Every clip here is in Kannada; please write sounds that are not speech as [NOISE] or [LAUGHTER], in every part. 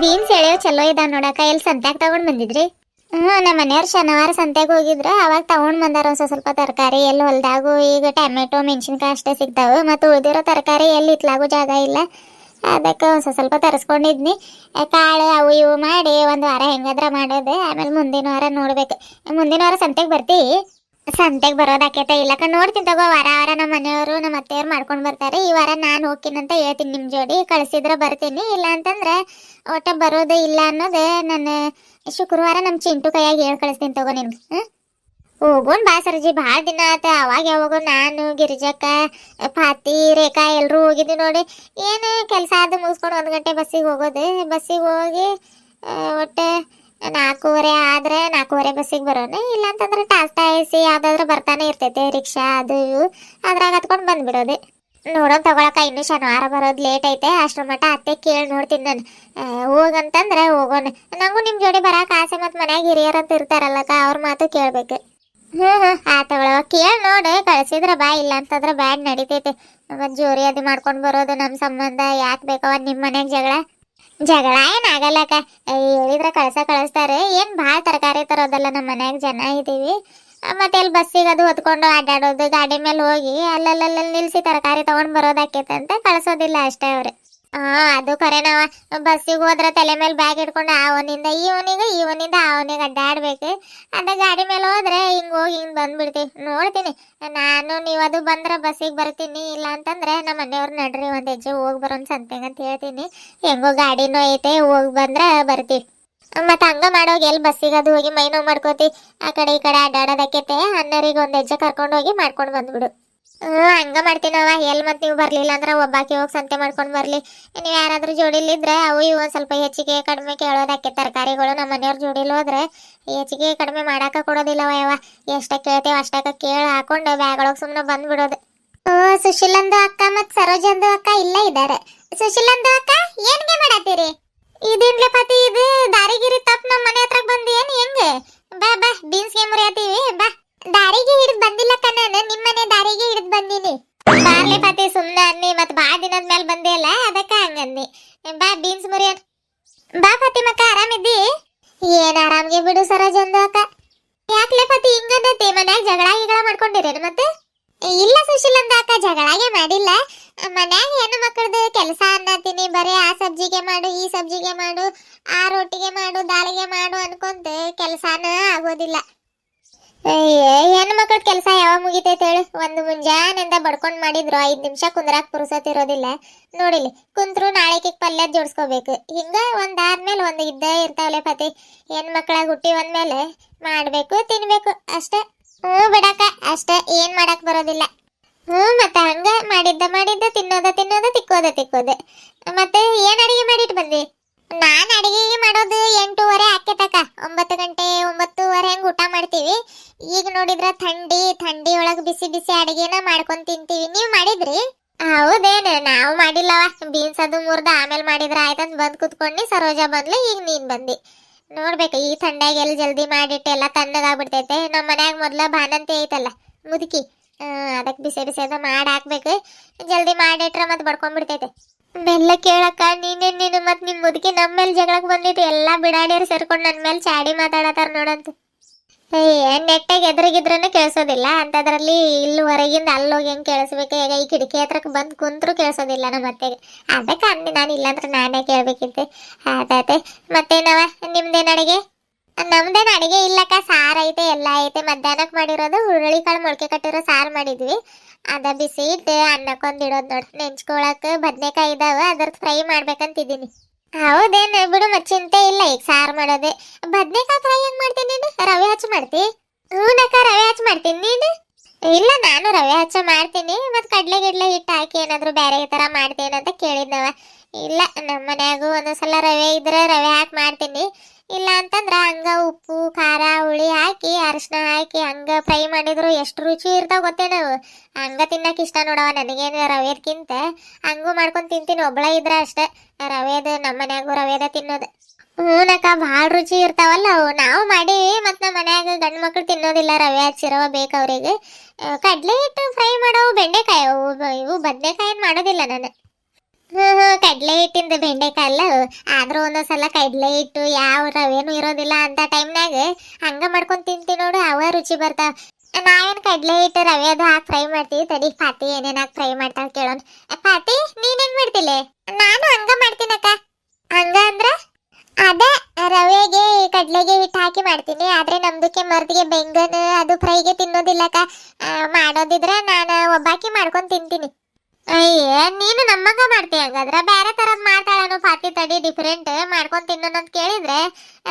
ಬೀನ್ಸ್ ಎಳೆಯೋ ಚಲೋ ಇದಾವ ನೋಡಕ್ಕ. ಎಲ್ಲಿ ಸಂತ್ಯಾಗ ತಗೊಂಡ್ ಬಂದಿದ್ರಿ? ಹ್ಞೂ ನಮ್ಮ ಮನೆಯವ್ರು ಶನಿವಾರ ಸಂತೆಗೆ ಹೋಗಿದ್ರು. ಅವಾಗ ತಗೊಂಡ್ ಬಂದಾರ ಒಂದ್ ಸ್ವಲ್ಪ ತರಕಾರಿ. ಎಲ್ಲಿ ಹೊಲ್ದಾಗು ಈಗ ಟೊಮೆಟೊ ಮೆಣಸಿನ್ಕಾಯಿ ಅಷ್ಟೇ ಸಿಗ್ತಾವೆ. ಮತ್ತು ಉಳಿದಿರೋ ತರಕಾರಿ ಎಲ್ಲಿ ಇತ್ಲಾಗು ಜಾಗ ಇಲ್ಲ. ಅದಕ್ಕೆ ಒಂದ್ ಸ್ವಲ್ಪ ತರಿಸ್ಕೊಂಡಿದ್ನಿ. ಕಾಳು ಅವು ಇವು ಮಾಡಿ ಒಂದು ವಾರ ಹೆಂಗಾದ್ರೆ ಮಾಡೋದು. ಆಮೇಲೆ ಮುಂದಿನ ವಾರ ನೋಡ್ಬೇಕು. ಮುಂದಿನ ವಾರ ಸಂತೆಗೆ ಬರ್ತೀವಿ ಸಂತೆಗೆ ಬರೋದಾಕೈತೆ ಇಲ್ಲಕ ನೋಡ್ತೀನಿ ತಗೋ, ವಾರ ವಾರ ನಮ್ಮ ಮನೆಯವರು ನಮ್ಮ ಅತ್ತೆಯವ್ರು ಮಾಡ್ಕೊಂಡು ಬರ್ತಾರೆ. ಈ ವಾರ ನಾನು ಹೋಗ್ತೀನಂತ ಹೇಳ್ತೀನಿ ನಿಮ್ಮ ಜೋಡಿ. ಕಳಿಸಿದ್ರೆ ಬರ್ತೀನಿ. ಇಲ್ಲ ಅಂತಂದ್ರೆ ಒಟ್ಟ ಬರೋದೇ ಇಲ್ಲ ಅನ್ನೋದೇ ನಾನು ಶುಕ್ರವಾರ ನಮ್ಮ ಚಿಂಟು ಕೈಯಾಗಿ ಹೇಳಿ ಕಳಿಸ್ತೀನಿ ತಗೋ ಹ್ಞೂ ಹೋಗೋಣ ಬಾ ಸರ್ಜಿ, ಭಾಳ ದಿನ ಆತ. ಅವಾಗ ಯಾವಾಗ ನಾನು, ಗಿರಿಜಕ್ಕ, ಪಾತಿ, ರೇಖಾ ಎಲ್ಲರೂ ಹೋಗಿದ್ವಿ ನೋಡಿ. ಏನು ಕೆಲಸ ಅದು ಮುಗಿಸ್ಕೊಂಡು ಒಂದು ಗಂಟೆ ಬಸ್ಸಿಗೆ ಹೋಗೋದು. ಬಸ್ಸಿಗೆ ಹೋಗಿ ಒಟ್ಟು ನಾಲ್ಕೂವರೆ ಆದ್ರೆ ನಾಲ್ಕೂವರೆ ಬಸ್ಸಿಗೆ ಬರೋಣ ಇಲ್ಲ ಅಂತಂದ್ರೆ ಟಾಸ್ಟಾ ಎಸಿ ಯಾವ್ದಾದ್ರು ಬರ್ತಾನೆ ಇರ್ತೈತೆ, ರಿಕ್ಷಾ ಅದು ಇವು ಅದ್ರಾಗ ಹತ್ಕೊಂಡು ಬಂದ್ಬಿಡೋದು. ನೋಡೋಣ ತಗೊಳಕ ಇನ್ನು ಶನಿವಾರ ಬರೋದು ಲೇಟ್ ಐತೆ, ಅಷ್ಟ್ರ ಮಟ್ಟ ಅತ್ತೆ ಕೇಳಿ ನೋಡ್ತೀನಿ ನಾನು. ಹೋಗಂತಂದ್ರೆ ಹೋಗೋಣ ನಂಗೂ ನಿಮ್ಮ ಜೋಡಿ ಬರಾಕ ಆಸೆ ಮತ್ತು ಮನ್ಯಾಗ ಹಿರಿಯರ್ ಅಂತ ಇರ್ತಾರಲ್ಲಕ್ಕ, ಅವ್ರ ಮಾತು ಕೇಳ್ಬೇಕು. ಹ್ಞೂ ಆ ಆತಗಳ ಕೇಳಿ ನೋಡಿ, ಕಳ್ಸಿದ್ರ ಬಾ ಇಲ್ಲ ಅಂತಂದ್ರೆ ಬ್ಯಾಡ್ ನಡಿತೈತೆ. ಮತ್ತು ಜೋರಿ ಅದು ಮಾಡ್ಕೊಂಡು ಬರೋದು ನಮ್ಮ ಸಂಬಂಧ, ಯಾಕೆ ಬೇಕವ ನಿಮ್ಮ ಮನ್ಯಾಗ ಜಗಳ? ಜಗಳ ಏನಾಗಲ್ಲಕ್ಕ ಹೇಳಿದ್ರೆ ಕಳ್ಸ ಕಳಿಸ್ತಾರೆ. ಏನು ಭಾಳ ತರಕಾರಿ ತರೋದಲ್ಲ ನಮ್ಮ ಮನ್ಯಾಗ ಜನ ಇದ್ದೀವಿ ಮತ್ತೆ ಅಲ್ಲಿ ಬಸ್ಸಿಗೆ ಅದು ಹೊತ್ಕೊಂಡು ಅಡ್ಡಾಡೋದು, ಗಾಡಿ ಮೇಲೆ ಹೋಗಿ ಅಲ್ಲಲ್ಲಲ್ಲಿ ನಿಲ್ಸಿ ತರಕಾರಿ ತಗೊಂಡ್ ಬರೋದಾಕೈತೆ ಅಂತ ಕಳ್ಸೋದಿಲ್ಲ ಅಷ್ಟೇ ಅವ್ರು. ಹಾ ಅದು ಕರೆನವಾ ನಾವ ಬಸ್ಸಿಗೆ ಹೋದ್ರೆ ತಲೆ ಮೇಲೆ ಬ್ಯಾಗ್ ಇಟ್ಕೊಂಡು ಅವನಿಂದ ಇವನಿಗೆ ಇವನಿಂದ ಅವನಿಗೆ ಅಡ್ಡಾಡ್ಬೇಕು. ಅದ ಗಾಡಿ ಮೇಲೆ ಹೋದ್ರೆ ಹಿಂಗ್ ಹೋಗಿ ಹಿಂಗ್ ಬಂದ್ಬಿಡ್ತೀವಿ ನೋಡ್ತೀನಿ. ನಾನು ನೀವು ಅದು ಬಂದ್ರೆ ಬಸ್ಸಿಗೆ ಬರ್ತೀನಿ. ಇಲ್ಲ ಅಂತಂದ್ರೆ ನಮ್ಮ ಮನೆಯವ್ರು ನಡ್ರಿ, ಒಂದ್ ಹೆಜ್ಜೆ ಹೋಗಿ ಬರೋನ್ ಸಂತೆಗೆ ಅಂತ ಹೇಳ್ತೀನಿ. ಹೆಂಗೋ ಗಾಡಿನೂ ಐತೆ, ಹೋಗಿ ಬಂದ್ರೆ ಬರ್ತೀವಿ ಮತ್ತೆ ಹಂಗ ಮಾಡೋಗಿ ಎಲ್ಲಿ ಬಸ್ಸಿಗೆ ಅದು ಹೋಗಿ ಮೈನೋ ನೋವು ಮಾಡ್ಕೋತಿ? ಆ ಕಡೆ ಈ ಕಡೆ ಅಡ್ಡಾಡೋದಕ್ಕೆ ಅನ್ನರಿಗೆ ಒಂದ್ ಹೆಜ್ಜೆ ಕರ್ಕೊಂಡು ಹೋಗಿ ಮಾಡ್ಕೊಂಡು ಬಂದ್ಬಿಡು. ಹ್ಞೂ ಹಂಗ ಮಾಡ್ತೀನವ ಎಲ್ಲಿ ಮತ್ತೆ ನೀವು ಬರಲಿಲ್ಲ ಅಂದ್ರೆ ಒಬ್ಬಾಕಿ ಹೋಗಿ ಸಂತೆ ಮಾಡ್ಕೊಂಡು ಬರಲಿ. ನೀವು ಯಾರಾದ್ರೂ ಜೋಡಿಲಿದ್ರೆ ಅವು ಇವು ಒಂದು ಸ್ವಲ್ಪ ಹೆಚ್ಚಿಗೆ ಕಡಿಮೆ ಕೇಳೋದಕ್ಕೆ ತರಕಾರಿಗಳು ನಮ್ಮ ಮನೆಯವ್ರ ಜೋಡಿಲಿ ಹೋದ್ರೆ ಹೆಚ್ಚಿಗೆ ಕಡಿಮೆ ಮಾಡಾಕ ಕೊಡೋದಿಲ್ಲವ ಯಾವ ಎಷ್ಟ ಕೇಳ್ತೇವೆ ಅಷ್ಟಕ್ಕೆ ಕೇಳಿ ಹಾಕೊಂಡು ಬ್ಯಾಗ್ ಒಳಗೆ ಸುಮ್ಮನೆ ಬಂದ್ಬಿಡೋದು. ಓ ಸುಶೀಲಂದು ಅಕ್ಕ ಮತ್ತು ಸರೋಜಂದು ಅಕ್ಕ ಇಲ್ಲೇ ಇದ್ದಾರೆ ಸುಶೀಲಂದು ಅಕ್ಕ ಏನ್ಗೆ ಮಾಡತ್ತೀರಿ ಇದೇನ್ಲೆ ಪತಿ ಇದು ದಾರಿಗಿರಿ ತಪ್ಪು ನಮ್ಮ ಮನೆ ಹತ್ರ ಬಂದಿ ಏನ್ ಹೆಂಗೆ ಯಾಕ್ಲೆ ಪತಿ ಮನ್ಯಾಗ ಜಗಳ ಗಿಗಳ ಮಾಡ್ಕೊಂಡಿರೇನು ಮತ್ತೆ? ಇಲ್ಲ ಸುಶೀಲಂದ ಅಕ್ಕ ಜಗಳಾಗೆ ಮಾಡಿಲ್ಲ. ಮನ್ಯಾಗ ಹೆಣ್ಣು ಮಕ್ಕಳದು ಕೆಲಸ ಅನ್ನತೀನಿ ಬರೀ ಆ ಸಬ್ಜಿಗೆ ಮಾಡು, ಈ ಸಬ್ಜಿಗೆ ಮಾಡು, ಆ ರೊಟ್ಟಿಗೆ ಮಾಡು, ದಾಳಿಗೆ ಮಾಡು ಅನ್ಕೊಂತ, ಕೆಲಸನ ಆಗೋದಿಲ್ಲ. ಹೆಣ್ಣು ಮಕ್ಕಳ ಕೆಲಸ ಯಾವಾಗ ಮುಗಿತೈತೆ ಹೇಳು? ಒಂದು ಮುಂಜಾನೆಯಿಂದ ಬಡ್ಕೊಂಡ್ ಮಾಡಿದ್ರು, ಐದ್ ನಿಮಿಷ ಕುಂದ್ರಾಕ್ ಪುರುಸತ್ ಇರೋದಿಲ್ಲ. ನೋಡಿಲಿ ಕುಂತ್ರು ನಾಳೆಗೆ ಪಲ್ಯ ಜೋಡಿಸ್ಕೋಬೇಕು. ಹಿಂಗ ಒಂದಾದ್ಮೇಲೆ ಒಂದು ಇದ್ದೇ ಇರ್ತಾವಲೆ ಪತಿ. ಹೆಣ್ಣು ಮಕ್ಕಳ ಹುಟ್ಟಿ ಒಂದ್ಮೇಲೆ ಮಾಡ್ಬೇಕು, ತಿನ್ಬೇಕು, ಅಷ್ಟೇ. ಹ್ಞೂ ಬಿಡಕ್ಕ, ಅಷ್ಟೇ. ಏನ್ ಮಾಡಕ್ ಬರೋದಿಲ್ಲ. ಹ್ಞೂ, ಮತ್ತೆ ಹಂಗ ಮಾಡಿದ್ದ ಮಾಡಿದ್ದ, ತಿನ್ನೋದ ತಿನ್ನೋದ, ತಿಕ್ಕೋದ ತಿಕ್ಕೋದ. ಮತ್ತೆ ಏನ್ ಅಡಿಗೆ ಮಾಡಿಟ್ ಬಂದಿ ನಾನ್ ಅಡಿಗೆ ಮಾಡೋದು ಎಂಟೂವರೆ ಆಕೆತಕ ಒಂಬತ್ತು ಗಂಟೆ, ಒಂಬತ್ತುವರೆ ಹಂಗ ಊಟ ಮಾಡ್ತೀವಿ. ಈಗ ನೋಡಿದ್ರ ಥಂಡಿ ಥಂಡಿ ಒಳಗೆ ಬಿಸಿ ಬಿಸಿ ಅಡಿಗೆನ ಮಾಡ್ಕೊಂಡು ತಿಂತೀವಿ. ನೀವು ಮಾಡಿದ್ರಿ? ಹೌದೇನು, ನಾವು ಮಾಡಿಲ್ಲವ. ಬೀನ್ಸ್ ಅದು ಮುರ್ದ ಆಮೇಲೆ ಮಾಡಿದ್ರ ಆಯ್ತಂತ ಬಂದು ಕುತ್ಕೊಂಡು ಸರೋಜಾ ಬಂದ್ಲೆ, ಈಗ ನೀನು ಬಂದಿ. ನೋಡ್ಬೇಕು, ಈ ಥಂಡಾಗಿ ಎಲ್ಲಿ ಜಲ್ದಿ ಮಾಡಿಟ್ಟು ಎಲ್ಲ ತಣ್ಣಗಾಗ್ಬಿಡ್ತೈತೆ. ನಮ್ಮ ಮನ್ಯಾಗ ಮೊದ್ಲ ಬಾನಂತಿ ಐತಲ್ಲ, ಮುದುಕಿ. ಅದಕ್ಕೆ ಬಿಸಿ ಬಿಸಿ ಅದ ಮಾಡಿ ಹಾಕ್ಬೇಕು. ಜಲ್ದಿ ಮಾಡಿಟ್ರೆ ಮತ್ತೆ ಬಡ್ಕೊಂಡ್ಬಿಡ್ತೈತೆ ಬೆಲ್ಲ ಕೇಳಕ್ಕ ನೀನೇ ನೀನು ಮತ್ತೆ ನಿಮ್ಮ ಮುದುಕಿ ನಮ್ಮ ಮೇಲೆ ಜಗಳಕ್ಕೆ ಬಂದಿದ್ದು? ಎಲ್ಲಾ ಬಿಡಾಡಿಯರು ಸೇರ್ಕೊಂಡು ನನ್ನ ಮೇಲೆ ಚಾಡಿ ಮಾತಾಡತಾರ ನೋಡಂತ. ಏ ನೆಟ್ಟಾಗಿ ಎದುರಿಗಿದ್ರೂ ಕೇಳಿಸೋದಿಲ್ಲ. ಅಂತದ್ರಲ್ಲಿ ಇಲ್ಲಿ ಹೊರಗಿಂದ ಅಲ್ಲಿ ಹೋಗಿ ಹೆಂಗ್ ಕೇಳಿಸ್ಬೇಕು? ಈಗ ಈ ಕಿಟಕಿ ಹತ್ರಕ್ಕೆ ಬಂದು ಕುಂತ್ರು ಕೇಳಿಸೋದಿಲ್ಲ ನಮ್ಮ ಅತ್ತೆಗೆ. ಅದಕ್ಕೆ ಅಂದಿ ನಾನು ಇಲ್ಲಾಂದ್ರೆ ನಾನೇ ಕೇಳ್ಬೇಕಿತ್ತು. ಅದೇ ಮತ್ತೇನವ? ನಿಮ್ದೇನು ಅಡಿಗೆ? ನಮ್ದೇನು ಅಡಿಗೆ ಇಲ್ಲಕ್ಕ. ಸಾರ್ ಐತೆ, ಎಲ್ಲ ಐತೆ. ಮಧ್ಯಾಹ್ನಕ್ಕೆ ಮಾಡಿರೋದು ಹುರುಳಿ ಕಾಳು ಮೊಳಕೆ ಕಟ್ಟಿರೋ ಸಾರು ಮಾಡಿದ್ವಿ. ಅದ ಬಿಸಿ ಇಟ್ಟು ಅನ್ನಕ್ಕೊಂದಿಡೋದು ನೋಡಿ, ನೆಂಚ್ಕೊಳಕ್ ಬದ್ನೆಕಾಯಿ ಇದಾವ ಅದ್ರದ್ದು ಫ್ರೈ ಮಾಡ್ಬೇಕಂತಿದ್ದೀನಿ. ಹೌದೇನು ಬಿಡು ಮತ್ತೆ ಚಿಂತೆ ಇಲ್ಲ, ಈಗ ಸಾರು ಮಾಡೋದೆ. ಬದ್ನೆಕಾಯಿ ಫ್ರೈ ಹೆಂಗ್ ಮಾಡ್ತೀನಿ ನೀನು? ರವೆ ಹಚ್ಚಿ ಮಾಡ್ತಿ? ಹೂನಕ್ಕ ರವೆ ಹಚ್ಚಿ ಮಾಡ್ತೀನಿ ನೀನು? ಇಲ್ಲ, ನಾನು ರವೆ ಹಚ್ಚ ಮಾಡ್ತೀನಿ ಮತ್ತೆ ಕಡ್ಲೆ ಗಿಡ್ಲೆ ಹಿಟ್ಟು ಹಾಕಿ ಏನಾದ್ರು ಬೇರೆ ತರ ಮಾಡ್ತೀನಿ ಅಂತ ಕೇಳಿದ್ದವ ಇಲ್ಲ ನಮ್ಮ ಮನ್ಯಾಗೂ ಒಂದೊಂದ್ಸಲ ರವೆ ಇದ್ರೆ ರವೆ ಹಾಕಿ ಮಾಡ್ತೀನಿ. ಇಲ್ಲ ಅಂತಂದ್ರೆ ಹಂಗ ಉಪ್ಪು, ಖಾರ, ಹುಳಿ ಹಾಕಿ ಅರಿಶಿನ ಹಾಕಿ ಹಂಗ ಫ್ರೈ ಮಾಡಿದ್ರು ಎಷ್ಟು ರುಚಿ ಇರ್ತಾವ ಗೊತ್ತೇನು ಹಂಗ ತಿನ್ನಕ್ ಇಷ್ಟ ನೋಡವ ನನಗೇನು ರವೆದ್ಕಿಂತ. ಹಂಗೂ ಮಾಡ್ಕೊಂಡ್ ತಿಂತೀನಿ, ಒಬ್ಳ ಇದ್ರ ಅಷ್ಟೇ. ರವೆದ ನಮ್ಮ ಮನ್ಯಾಗು ರವೆದ ತಿನ್ನೋದು. ಹೂನಕ್ಕ ಭಾಳ ರುಚಿ ಇರ್ತಾವಲ್ಲ ಅವು. ನಾವು ಮಾಡೀವಿ ಮತ್ತು ನಮ್ಮ ಮನ್ಯಾಗ ಗಂಡು ಮಕ್ಳು ತಿನ್ನೋದಿಲ್ಲ ರವೆ ಹಚ್ಚಿರವ ಬೇಕು ಅವರಿಗೆ. ಕಡಲೆ ಹಿಟ್ಟು ಫ್ರೈ ಮಾಡೋವು ಬೆಂಡೆಕಾಯಿ ಅವು, ಇವು ಬದನೆಕಾಯಿ ಮಾಡೋದಿಲ್ಲ ನಾನು. ಕಡ್ಲೆ ಹಿಟ್ಟಿಂದ ಬೆಂಡೆಕಾಯಿ ಆದ್ರೂ ಒಂದೊಂದ್ಸಲ ಕಡ್ಲೆ ಹಿಟ್ಟು ಯಾವ ರವೆನೂ ಇರೋದಿಲ್ಲ ಅಂತ ಟೈಮ್ನಾಗ ಹಂಗ ಮಾಡ್ಕೊಂಡು ತಿಂತೀನಿ ನೋಡು, ಅವ ರುಚಿ ಬರ್ತಾವ. ನಾವೇನ್ ಕಡ್ಲೆ ಹಿಟ್ಟು ರವೆ ಅದು ಹಾಕಿ ಫ್ರೈ ಮಾಡ್ತೀವಿ, ತಡಿ ಪಾತಿ ಏನೇನು ಹಾಕಿ ಫ್ರೈ ಮಾಡ್ತಾವ ಕೇಳೋಣ. ಪಾತಿ ನೀನೇನ್ ಮಾಡ್ತಿಲ್ಲ ನಾನು ಹಂಗ ಮಾಡ್ತೀನಕ್ಕ. ಹಂಗ ಅಂದ್ರೆ ಅದೇ ರವೆಗೆ, ಕಡ್ಲೆಗೆ ಹಿಟ್ಟು ಹಾಕಿ ಮಾಡ್ತೀನಿ. ಆದ್ರೆ ನಮ್ದಕ್ಕೆ ಮರ್ದಿಗೆ ಬೆಂಗನ್ ಅದು ಫ್ರೈಗೆ ತಿನ್ನೋದಿಲ್ಲಕ್ಕ. ಮಾಡೋದಿದ್ರೆ ನಾನು ಒಬ್ಬಾಕಿ ಮಾಡ್ಕೊಂಡು ತಿಂತೀನಿ. ಅಯ್ಯ, ನೀನು ನಮ್ಮಂಗ ಮಾಡ್ತೀಯ ಹಾಗಾದ್ರೆ? ಬೇರೆ ತರದ್ ಮಾಡ್ತಾಳನು ಪಾತಿ ತಡಿ ಡಿಫ್ರೆಂಟ್ ಮಾಡ್ಕೊಂಡು ತಿನ್ನೋಣ ಅಂತ ಕೇಳಿದ್ರೆ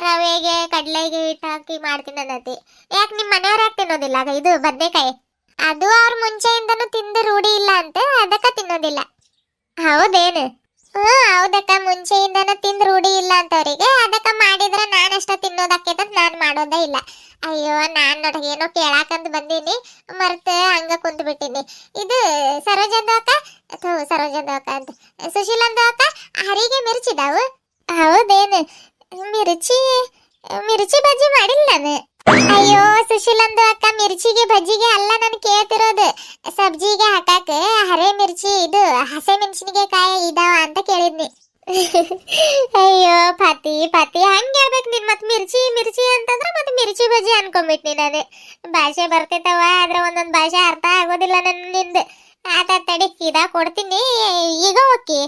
ರವೆಗೆ, ಕಡಲೆಗೆ ಹಿಟ್ಟು ಹಾಕಿ ಮಾಡ್ತೀನಿ ಅನ್ನತಿ. ಯಾಕೆ ನಿಮ್ಮ ಮನೆಯವ್ರು ಯಾಕೆ ತಿನ್ನೋದಿಲ್ಲ? ಆಗ ಇದು ಬದನೆಕಾಯಿ. ಅದು ಅವ್ರ ಮುಂಚೆಯಿಂದನೂ ತಿಂದು ರೂಢಿ ಇಲ್ಲ ಅಂತ, ಅದಕ್ಕೆ ತಿನ್ನೋದಿಲ್ಲ. ಹೌದೇನು? ಹ್ಞೂ ಹೌದಕ್ಕ, ಮುಂಚೆಯಿಂದನೂ ತಿಂದು ರೂಢಿ ಇಲ್ಲ ಅಂತವರಿಗೆ ಅದಕ್ಕ ಮಾಡಿದ್ರೆ ನಾನಷ್ಟ ತಿನ್ನೋದಕ್ಕೆ ನಾನು ಮಾಡೋದೇ ಇಲ್ಲ. ಅಯ್ಯೋ, ನಾನು ನೋಡ, ಏನೋ ಕೇಳಾಕಂತ ಬಂದೀನಿ, ಮರ್ತ ಹಂಗ ಕುಂತ್ ಇದು ಸರೋಜಂದು ಅಕ್ಕ? ಅಥವಾ ಸರೋಜಂದು ಅಕ್ಕ ಅಂತ. ಸುಶೀಲಂದು ಅಕ್ಕ? ಹರಿಗೆ ಮಿರ್ಚಿದಾವು? ಹೌದೇನು? ಮಿರ್ಚಿ ಮಿರ್ಚಿ ಬಜ್ಜಿ ಮಾಡಿಲ್ಲ ನಾನು. ಅಯ್ಯೋ, ಸುಶೀಲಂದು ಅಕ್ಕ, ಮಿರ್ಚಿಗೆ ಬಜ್ಜಿಗೆ ಅಲ್ಲ ನಾನು ಕೇಳ್ತಿರೋದು. ಸಬ್ಜಿಗೆ ಹಾಕಾಕ ಹರೆ ಮಿರ್ಚಿ, ಇದು ಹಸೆ ಕಾಯಿ ಇದಾವ ಅಂತ ಕೇಳಿದ್ನಿ. [LAUGHS] ಅಯ್ಯೋ, ಪತಿ ಪತಿ, ಹಂಗೆ ಹೇಳ್ಬೇಕು ನೀನ್. ಮತ್ ಮಿರ್ಚಿ ಮಿರ್ಚಿ ಅಂತಂದ್ರೆ ಮತ್ತೆ ಬಜಿ ಅನ್ಕೊಂಬಿಟ್ನಿ ನಾನು. ಭಾಷೆ ಬರ್ತಿತ್ತವ ಆದ್ರೆ ಒಂದೊಂದು ಭಾಷೆ ಅರ್ಥ ಆಗೋದಿಲ್ಲ ನನ್ನಿಂದ ಆತ ತಡಿ, ಇದಾ ಕೊಡ್ತೀನಿ. ಈಗ ಓಕೆ.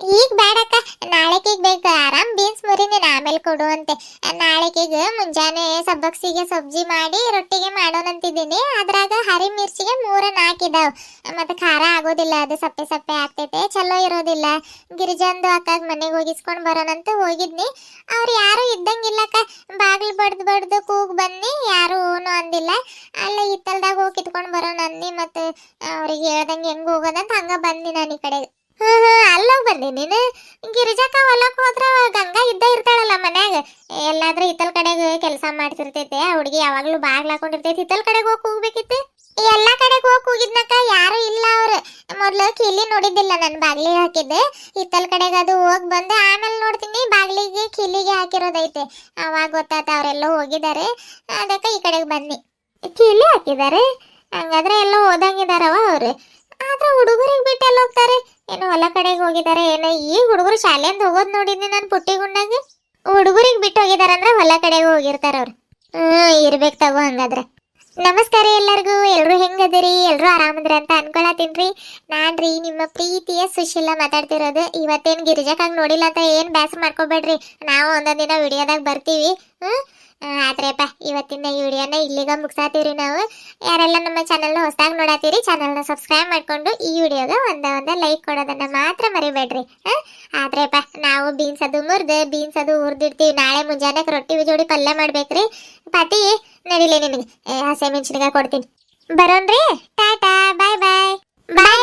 ಈಗ ಬೇಡಕ್ಕ ನಾಳೆಕೀಗ ಬೇಕು. ಆರಾಮ್ ಬೀನ್ಸ್ ಮುರಿ ನೀನು ಆಮೇಲೆ ಕೊಡು ಅಂತೆ. ನಾಳೆಕೀಗ ಮುಂಜಾನೆ ಸಬ್ಬಕ್ಸಿಗೆ ಸಬ್ಜಿ ಮಾಡಿ, ರೊಟ್ಟಿಗೆ ಮಾಡೋಣಂತಿದ್ದೀನಿ. ಅದ್ರಾಗ ಹರಿ ಮಿರ್ಚಿಗೆ ಮೂರ ನಾಲ್ಕು ಇದಾವ್. ಮತ್ತೆ ಖಾರ ಆಗೋದಿಲ್ಲ, ಅದು ಸಪ್ಪೆ ಸಪ್ಪೆ ಆಗ್ತೈತೆ. ಚಲೋ ಇರೋದಿಲ್ಲ. ಗಿರಿಜಂದು ಅಕ್ಕಾಗ ಮನೆಗೆ ಹೋಗಿಸ್ಕೊಂಡು ಬರೋಣಂತ ಹೋಗಿದ್ನಿ. ಅವ್ರು ಯಾರು ಇದ್ದಂಗಿಲ್ಲಕ್ಕ. ಬಡ್ದು ಬಡ್ದು ಕೂಗ್ ಬನ್ನಿ, ಯಾರು ಊನು ಅಂದಿಲ್ಲ. ಅಲ್ಲ ಹಿತ್ತಲ್ದಾಗ ಹೋಗಿ ಕಿತ್ಕೊಂಡು ಬರೋಣ ಅಂದಿ ಮತ್ತೆ ಅವ್ರಿಗೆ ಹೇಳ್ದಂಗೆ ಹೆಂಗ್ ಹೋಗೋದಂತ ಹಂಗ ಬಂದಿ ನಾನು ಈ ಕಡೆ. ಹ್ಮ್ ಹ್ಮ್ ಅಲ್ಲೋಗಿ ಬಂದಿ ನೀನು? ಗಿರಿಜಾಕ ಹೊಲಕ್ ಹೋದ್ರ ಗಂಗಾ ಇದ್ದ ಇರ್ತಾಳಲ್ಲ ಮನ್ಯಾಗ. ಎಲ್ಲಾದ್ರೂ ಹಿತ್ತಲ್ ಕಡೆಗೆ ಕೆಲಸ ಮಾಡ್ತಿರ್ತೈತೆ ಹುಡುಗಿ ಯಾವಾಗ್ಲೂ ಬಾಗ್ಲಾಕೊಂಡಿರ್ತೈತಿ ಹಿತ್ತಲ್ ಕಡೆಗೆ ಹೋಗಿ ಹೋಗ್ಬೇಕಿತ್ತು ಎಲ್ಲಾ ಕಡೆಗೆ ಹೋಗಿ ಹೋಗಿದ್ನಕ್ಕ ಯಾರು ಇಲ್ಲ ಅವ್ರು. ಮೊದ್ಲು ಕಿಲಿ ನೋಡಿದ್ದಿಲ್ಲ ನನ್ ಬಾಗ್ಲಿಗೆ ಹಾಕಿದ್ದೆ. ಹಿತ್ತಲ್ ಕಡೆಗೆ ಅದು ಹೋಗ್ ಬಂದೆ ಆಮೇಲೆ ನೋಡ್ತೀನಿ, ಬಾಗ್ಲಿಗೆ ಕಿಲಿಗೆ ಹಾಕಿರೋದೈತೆ. ಅವಾಗ ಗೊತ್ತಾತ ಅವರೆಲ್ಲ ಹೋಗಿದ್ದಾರೆ ಅದಕ್ಕೆ ಈ ಕಡೆಗೆ ಬನ್ನಿ. ಕಿಲಿ ಹಾಕಿದ್ದಾರೆ ಹಂಗಾದ್ರೆ ಎಲ್ಲ ಓದಂಗಿದಾರವ ಅವ್ರು. ಆದ್ರೆ ಹುಡುಗರಿಗೆ ಬಿಟ್ಟು ಎಲ್ಲ ಹೋಗ್ತಾರೆ? ಏನು ಹೊಲ ಕಡೆಗೆ ಹೋಗಿದ್ದಾರೆ ಏನೋ? ಈ ಹುಡುಗರು ಶಾಲೆಯಿಂದ ಹೋಗೋದು ನೋಡಿದ್ನಿ ನಾನು ಪುಟ್ಟಿ ಗುಂಡಾಗಿ. ಹುಡುಗರಿಗೆ ಬಿಟ್ಟು ಹೋಗಿದಾರ ಅಂದ್ರೆ ಹೊಲ ಕಡೆಗೆ ಹೋಗಿರ್ತಾರ ಅವ್ರು. ಹ್ಮ್, ಇರ್ಬೇಕು ತಗೋ ಹಂಗಾದ್ರೆ. ನಮಸ್ಕಾರ ಎಲ್ಲರಿಗೂ. ಎಲ್ಲರೂ ಹೆಂಗದಿರಿ? ಎಲ್ಲರೂ ಆರಾಮದ್ರ ಅಂತ ಅನ್ಕೊಳತೀನ್ರಿ ನಾನ್ರಿ ನಿಮ್ಮ ಪ್ರೀತಿಯ ಸುಶೀಲ ಮಾತಾಡ್ತಿರೋದು. ಇವತ್ತೇನು ಗಿರಿಜಕ್ಕಾಗಿ ನೋಡಿಲ್ಲ ಅಂತ ಏನು ಬ್ಯಾಸರ ಮಾಡ್ಕೋಬೇಡ್ರಿ. ನಾವು ಒಂದೊಂದ್ ದಿನ ವಿಡಿಯೋದಾಗ ಬರ್ತೀವಿ. ಆ, ಆದ್ರೆಪ್ಪ ಇವತ್ತಿನ ಈ ವಿಡಿಯೋನ ಇಲ್ಲಿಗ ಮುಗ್ಸಾತೀವ್ರಿ ನಾವು. ಯಾರೆಲ್ಲ ನಮ್ಮ ಚಾನಲ್ನ ಹೊಸದಾಗಿ ನೋಡತ್ತೀರಿ ಚಾನಲ್ನ ಸಬ್ಸ್ಕ್ರೈಬ್ ಮಾಡ್ಕೊಂಡು ಈ ವಿಡಿಯೋಗ ಒಂದ ಒಂದ ಲೈಕ್ ಕೊಡೋದನ್ನ ಮಾತ್ರ ಮರಿಬೇಡ್ರಿ. ಆ? ಆದ್ರೆಪ್ಪ ನಾವು ಬೀನ್ಸ್ ಅದು ಮುರಿದು ಬೀನ್ಸ್ ಅದು ಹುರಿದಿಡ್ತೀವಿ. ನಾಳೆ ಮುಂಜಾನೆ ರೊಟ್ಟಿ ಜೋಡಿ ಪಲ್ಯ ಮಾಡ್ಬೇಕ್ರಿ. ಪಾತಿ ನಡಿಲೇ ನಿಮಗೆ ನಿನಗೆ ಹಸಿಮೆಣಸಿನಕಾಯಿ ಕೊಡ್ತೀನಿ. ಬರೋನ್ರಿ ಟಾಟಾ ಬಾಯ್ ಬಾಯ್. ಬಾಯ್.